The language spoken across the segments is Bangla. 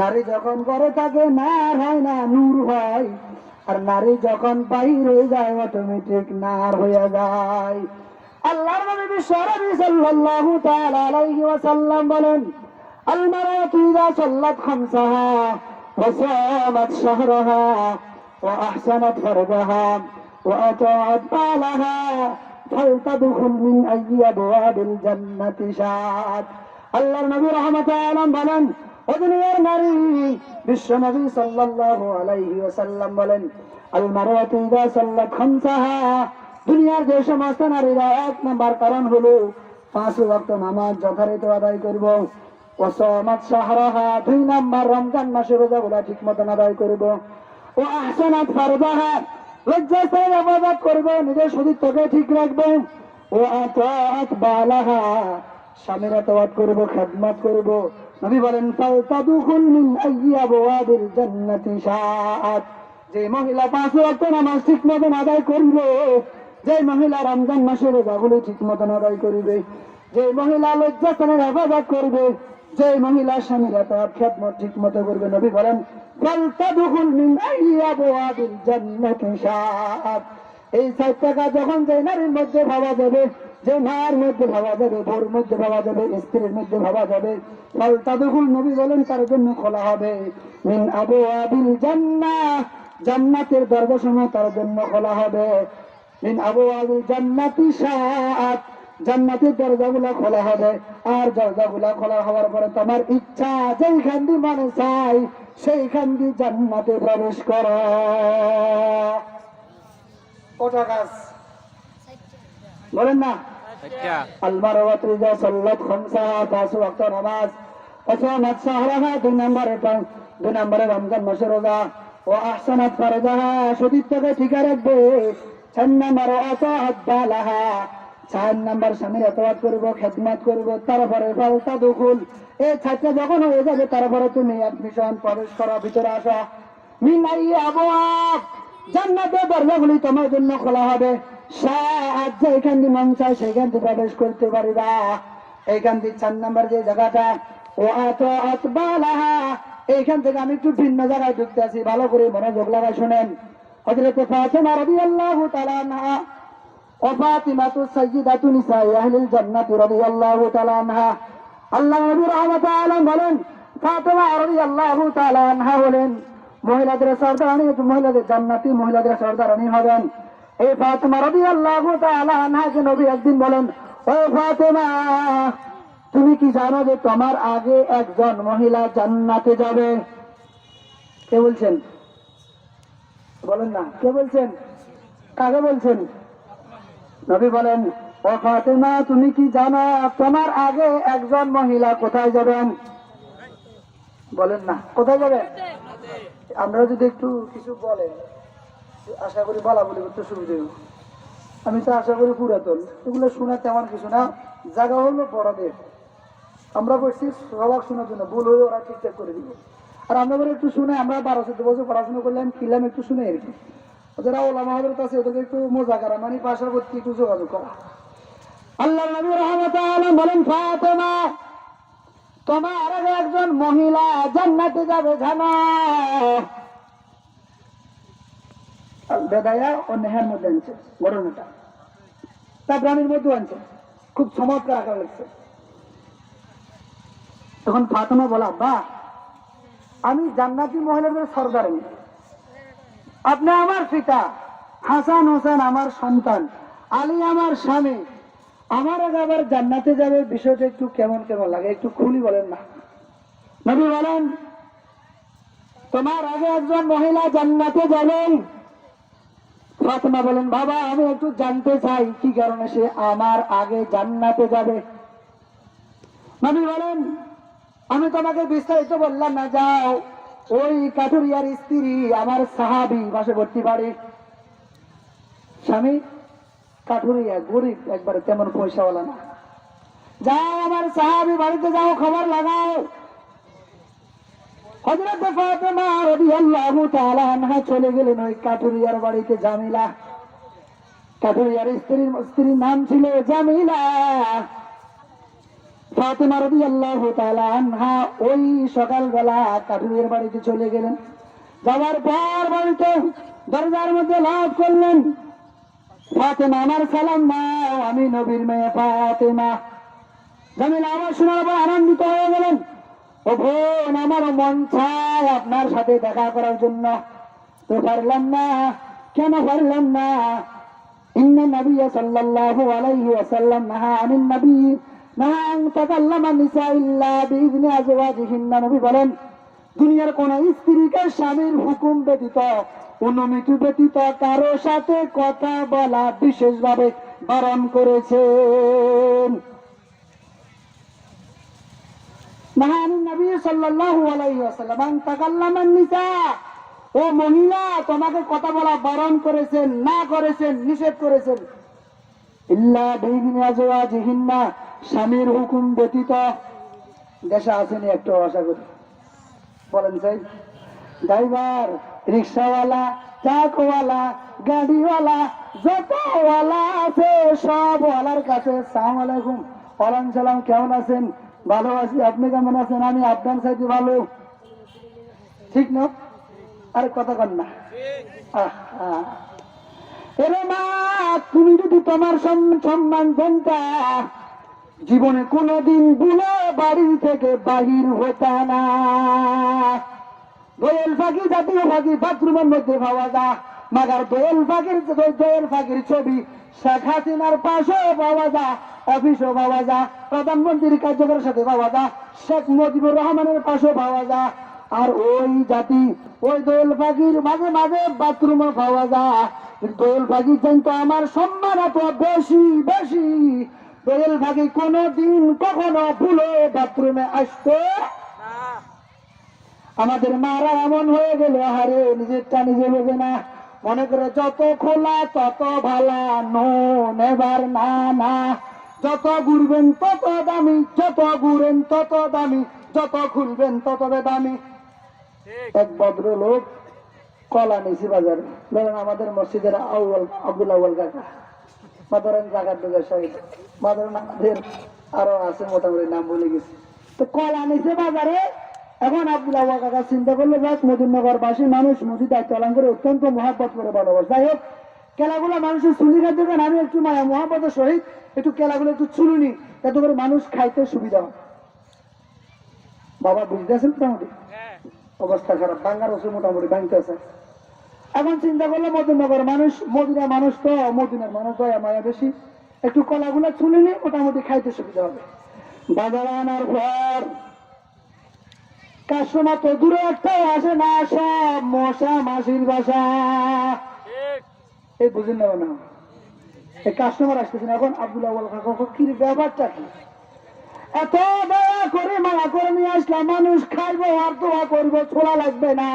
নারী যখন করে থাকে না হয় না, নূর হয়। আর নারী যখন বাইরে যায় অটোমেটিক নার হয়ে যায়। আল্লাহর নবী সরাবি সাল্লাল্লাহু তাআলা আলাইহি ওয়াসাল্লাম বলেন আল মারাতু ইযা সাল্লাত খামসাহা ওয়া সামাত শাহরাহা ওয়া আহসানাত ফারজাহা ওয়া আতাআত বালাহা ফালতাদখুল মিন আইয়ি জান্নাতি শাআত আল্লাহর নবী রাহমাতুল্লাহ বলেন ও দুনিয়ার নারী বিশ্ব সাল্লাল্লাহু আলাইহি ওয়াসাল্লাম বলেন আল মারওয়াতু ইযা সাল্লাত খামসাহা। দুনিয়ার যে সমস্ত নারীরা এক নাম্বার কারণ হলো পাঁচ ওয়াক্ত নামাজ যথারীতি আদায় করব। ওয়াসামাত শাহরাহা, দুই নাম্বার রমজান মাসের রোজাগুলা ঠিক মতন আদায় করব। ও আহসানাত ফারজাহা লজ্জাস্থানের আবাদত করবে, নিজের শরীরটাকে ঠিক রাখবে। ও আতাত বালাহা স্বামীর আতাওয়াত করব, খেদমত করব। নবী বলেন যে মহিলা পাঁচ ওয়াক্ত নামাজ ঠিক মতন আদায় করবে যে মহিলা রমজান মাসের রোজাগুলি ঠিক মতন আদায় করবে যে মহিলা লজ্জাস্থানের আবাদত করবে যে মহিলা স্বামীর আতাওয়াত খেদমত ঠিক মতো করবে, নবী বলেন এই সাত টাকা যখন যে নারীর মধ্যে ভাবা যাবে যে মার মধ্যে ভাবা যাবে বোর মধ্যে ভাবা যাবে, স্ত্রীর মধ্যে ভাবা যাবে, ফল তাদুকুল নবী বলেন তার জন্য খোলা হবে? মিন আবু আবিল জান্নাহ, জান্নাতের দরজা তার জন্য খোলা হবে? মিন আবু আবিল জান্নাতি সাত জান্নাতের দরজাগুলা খোলা হবে। আর দরজাগুলা খোলা হওয়ার পরে তোমার ইচ্ছা যেইখান দিয়ে মানে চাই, সেইখান দিয়ে জান্নাতে প্রবেশ করো। বলেন না। আচ্ছা। করব তারপরে ফালতা দুকুল এই ছাত্র যখন হয়ে যাবে, তারপরে তুমি অ্যাডমিশন প্রবেশ করা, ভিতরে আসা। মিনাই আবহাওয়া জান্নাতের দরজাগুলি তোমার জন্য খোলা হবে। সাত যেখান দিয়ে মন সেখান দিয়ে প্রবেশ করতে পারিবা এইখান দিয়ে চার নাম্বার যে জায়গাটা, ও আত আতবালাহা এইখান থেকে আমি একটু ভিন্ন জায়গায় ঢুকতে আছি, ভালো করে মনোযোগ লাগায় শুনেন। হজরত ফাতেমা রাদিয়াল্লাহু তাআলা আনহা ও ফাতিমাতু সাইয়্যিদাতু নিসাই আহলিল জান্নাতি রাদিয়াল্লাহু তাআলা আনহা। আল্লাহ নবী রাহমাতুল্লাহ আলাইহি বলেন, ফাতেমা রাদিয়াল্লাহু তাআলা আনহা বলেন, মহিলাদের সর্দারানি, মহিলাদের জান্নাতি মহিলাদের সর্দারানি হবেন। এই ফাতেমা তাআলা আনহা যে নবী একদিন বলেন, ও ফাতেমা, তুমি কি জানো যে তোমার আগে একজন মহিলা জান্নাতে যাবে? কে বলছেন? বলেন না, কে বলছেন? কাকে বলছেন? নবী বলেন, ও ফাতেমা, তুমি কি জানো তোমার আগে একজন মহিলা কোথায় যাবেন? বলেন না, কোথায় যাবেন? আমরা যদি একটু কিছু বলেন। আশা করি বলা বলি করতে শুরু হবে। আমি তো আশা করি পুরাতন। এগুলো শোনা তেমন কিছু না। জায়গা হলো বড়দের আমরা বসছি সবাক শোনার জন্য ভুল হয়ে ওরা ঠিকঠাক করে দিব। আর আমরা একটু শুনে, আমরা বারো চোদ্দ বছর পড়াশোনা করলাম কিনলাম একটু শুনে আর কি। যারা ওলামা হজরত আছে, ওদেরকে একটু মজা করা মানে পাশাপাশি একটু যোগাযোগ করা। আল্লাহ নবী রহমত আলম বলেন, ফাতেমা, তোমার একজন মহিলা জান্নাতে যাবে, জানা? বেদায়া ও নেহার মধ্যে আনছে ঘটনাটা তার প্রাণীর মধ্যে আনছে। খুব চমৎকার আকার লাগছে। তখন ফাতেমা বলা বা আমি জান্নাতি মহিলাদের সর্দার আমি। আপনি আমার পিতা, হাসান হোসেন আমার সন্তান, আলী আমার স্বামী। আমার আগে আবার জান্নাতে যাবে, বিষয়টা একটু কেমন কেমন লাগে, একটু খুলি বলেন না। নবী বলেন, তোমার আগে একজন মহিলা জান্নাতে যাবেন ফাতেমা বলেন, বাবা, আমি একটু জানতে চাই, কি কারণে সে আমার আগে জান্নাতে যাবে? নবী বলেন, আমি তোমাকে বিস্তারিত বললাম না, যাও, ওই কাঠুরিয়ার স্ত্রী আমার সাহাবি পার্শ্ববর্তী বাড়ি। স্বামী, কাঠুরিয়া গরিব, একবারে তেমন পয়সাওয়ালা না। যাও আমার সাহাবি, বাড়িতে যাও, খবর লাগাও। হজরত ফাতেমা রাদিয়াল্লাহু তাআলা আনহা চলে গেলেন ওই কাঠুরিয়ার বাড়িতে জামিলা। কাঠুরিয়ার স্ত্রীর স্ত্রীর নাম ছিল জামিলা। ফাতেমা রাদিয়াল্লাহু তাআলা আনহা ওই সকালবেলা কাঠুরের বাড়িতে চলে গেলেন। যাওয়ার পর বাড়িতে দরজার মধ্যে লাভ করলেন। ফাতেমা, আমার সালাম নাও, আমি নবীর মেয়ে ফাতেমা। জামিল আমার শোনার পর আনন্দিত হয়ে গেলেন। বোন আমার মন চায় আপনার সাথে দেখা করার জন্য তো পারলাম না কেন পারলাম না إن النبي صلى الله عليه وسلم نهى عن النبي نهى أن تكلم النساء إلا بإذن أزواجهن নবী বলেন দুনিয়ার কোন স্ত্রীকে স্বামীর হুকুম ব্যতীত অনুমতি ব্যতীত কারো সাথে কথা বলা বিশেষভাবে বারণ করেছেন ও মহিলা, তোমাকে কথা বলা বারণ করেছেন, না করেছেন, নিষেধ করেছেন। ইল্লা স্বামীর হুকুম ব্যতীত। দেশে আসেনি একটু আশা করি। বলেন চাই ড্রাইভার, রিক্সাওয়ালা ট্রাকওয়ালা গাড়িওয়ালা যত ওয়ালা আছে সব ওয়ালার কাছে সালাম আলাইকুম। সালাম, কেমন আছেন? ভালো আছি আপনি কেমন আছেন? আমি আপনার সাথে ভালো ঠিক না? আরে কথা কন না। এরে মা, তুমি যদি তোমার সম- সম্মান জানতা, জীবনে কোনোদিন বুলে বাড়ি থেকে বাহির হতা না। দোয়েল ফাঁকি, জাতীয় ফাঁকি, বাথরুমের মধ্যে পাওয়া যা। মাগার দোয়েল ফাঁকির দোয়েল ফাঁকির ছবি। শেখ হাসিনার পাশেও পাওয়া যা অফিসও পাওয়া যা প্রধানমন্ত্রীর কার্যকরের সাথে পাওয়া যা শেখ মুজিবুর রহমানের পাশেও পাওয়া যা আর ওই জাতি ওই দোয়েল পাখির মাঝে মাঝে বাথরুমও পাওয়া যা দোয়েল পাখি কিন্তু আমার সম্মান এত বেশি বেশি। দোয়েল পাখি কোনোদিন কখনো ভুলে বাথরুমে আসতো। আমাদের মারা এমন হয়ে গেল হারে নিজেরটা নিজে বোঝে না। মনে করে যত খোলা তত ভালা নো নেবার না না যত ঘুরবেন তত দামি যত ঘুরেন তত দামি। যত খুলবেন তত দামি এক ভদ্রলোক কলা নিছি বাজারে। ধরেন আমাদের মসজিদের আউ্ল আব্দুল আউ্ল কাকা। বা মাদারান কাকার দুর্গা সাহিদ মাদারান আমাদের আরও আছে মোটামুটি নাম বলে গেছি। তো কলা নিছে বাজারে এখন আব্দুল আউ্ল কাকা চিন্তা করল যাক মদিনগর বাসী মানুষ দায়িত্ব পালন করে অত্যন্ত মহাব্বত করে ভালোবাসে। যাই হোক কেলাগুলো মানুষের চুলি খাদ্য কেন আমি একটু মায়া মহাব্বতের সহিত একটু কেলাগুলো একটু চুলুনি যাতে করে মানুষ খাইতে সুবিধা হয় বাবা বুঝতেছেন মোটামুটি? অবস্থা খারাপ বাঙ্গার ওষুধ মোটামুটি ভাঙতে আছে। এখন চিন্তা করল মদিনগর মানুষ মদিনা মানুষ তো মদিনার মানুষ দয়া মায়া বেশি। একটু কলাগুলো ছুলে নিয়ে মোটামুটি খাইতে সুবিধা হবে। বাজার আনার পর কাস্টমার তো দূরে একটাই আসে না, সব মশা, মাসির বাসা। এই বুঝেন না না এই কাস্টমার আসতেছে না, এখন আব্দুল্লাহ বল কাকা কি ব্যাপারটা কি? এত দয়া করে মায়া করে নিয়ে আসলাম মানুষ খাইবো, আর দোয়া করব ছোড়া লাগবে না।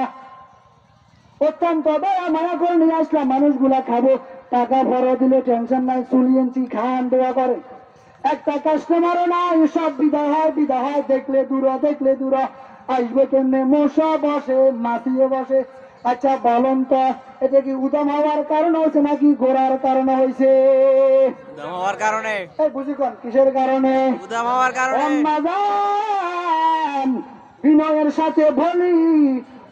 অত্যন্ত দয়া, মায়া করে নিয়ে আসলাম মানুষগুলা খাব। টাকা ভরে দিলে টেনশন নাই চুলিয়েছি খান, দোয়া করে। একটা কাস্টমারও নাই, সব বিদায় হয় বিদায় হয়, দেখলে দূর দেখলে দূর। আসবে কেমনে? মশা বসে মাছিয়ে বসে। আচ্ছা বলুন তো এটা কি উদাম হওয়ার কারণে হয়েছে নাকি গোড়ার কারণে হয়েছে? উদাম হওয়ার কারণে। বুঝি কোন? কিসের কারণে? উদাম হওয়ার কারণে। বিনয়ের সাথে বলি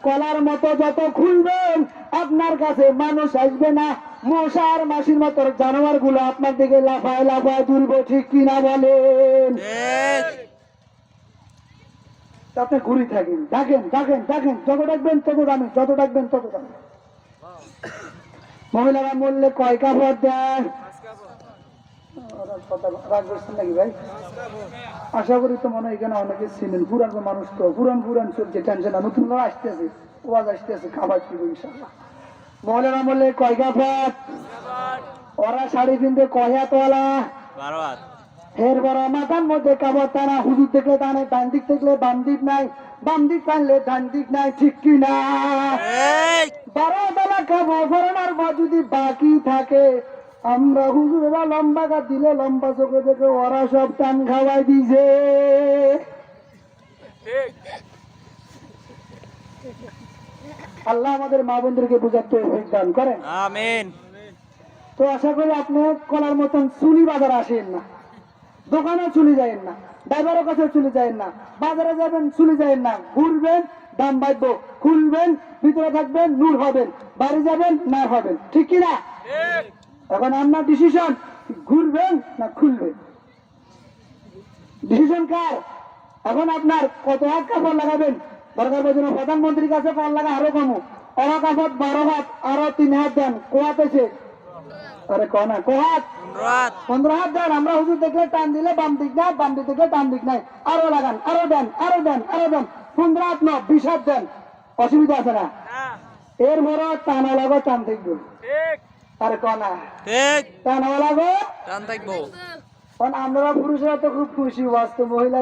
কলার মতো যত খুলবেন আপনার কাছে মানুষ আসবে না। মশার মাসির মতো জানোয়ারগুলো আপনার দিকে লাফায় লাফায় তুলবো ঠিক কিনা বলেন? আপনি ঘুরি থাকেন ডাকেন ডাকেন ডাকেন যত ডাকবেন তত দামি, যত ডাকবেন তত দামি। মহিলারা বললে কয় কাপড় দেয়? নাকি ভাই? আশা করি তো মনে এখানে অনেকে ছিলেন পুরান মানুষ তো, পুরান পুরান চলছে টেনশন নতুন আসতেছে, ওয়াজ আসতেছে, খাবার দিব ইনশাল্লাহ। মহিলারা বললে কয় কাপড় ওরা শাড়ি কিনতে কয়া তোলা বারো হাত। এর বড় মাথার মধ্যে কাপড় টানা হুজুর থেকে টানে ডান দিক থেকে বাম দিক নাই বাম দিক টানলে ডান দিক নাই ঠিক কি না? বারো বেলা খাব ফেরানোর পর যদি বাকি থাকে আমরা হুজুরেরা লম্বা কাট দিলে লম্বা চোখে দেখে ওরা সব টান খাওয়াই দিছে। আল্লাহ আমাদের মা বোনদেরকে বুঝার তো দান করেন। আমিন। তো আশা করি আপনি কলার মতন চুলি বাজার আসেন না। দোকানে চলে যাবেন না ড্রাইভারের কাছে চলে যাবেন না বাজারে যাবেন চলে যাবেন না ঘুরবেন দাম বাঁধবো খুলবেন ভিতরে থাকবেন নূর হবেন বাড়ি যাবেন না হবেন ঠিক কিনা? এখন আপনার ডিসিশন ঘুরবেন না খুলবেন? ডিসিশন কার? এখন আপনার কত হাত কাপড় লাগাবেন? দরকার পর্যন্ত প্রধানমন্ত্রীর কাছে পাল লাগা আরও কমো অরা কাপড় বারো হাত আরও তিন হাত দেন কোয়াতেছে আরে কনা কোহাত পনেরো হাত? পনেরো হাত দেন আমরা হুজুর দেখলে টান দিলে বাম দিক না বাম দিক দেখলে দিক নাই। আরও লাগান আরও দেন আরও দেন আরও দেন। পনেরো হাত ন বিশ হাত দেন। অসুবিধা আছে না? এর বড় টানা লাগো টান দেখব। আরে কনা ঠিক। টানা লাগো। টান আমরা পুরুষরা তো খুব খুশি বাস্তব মহিলা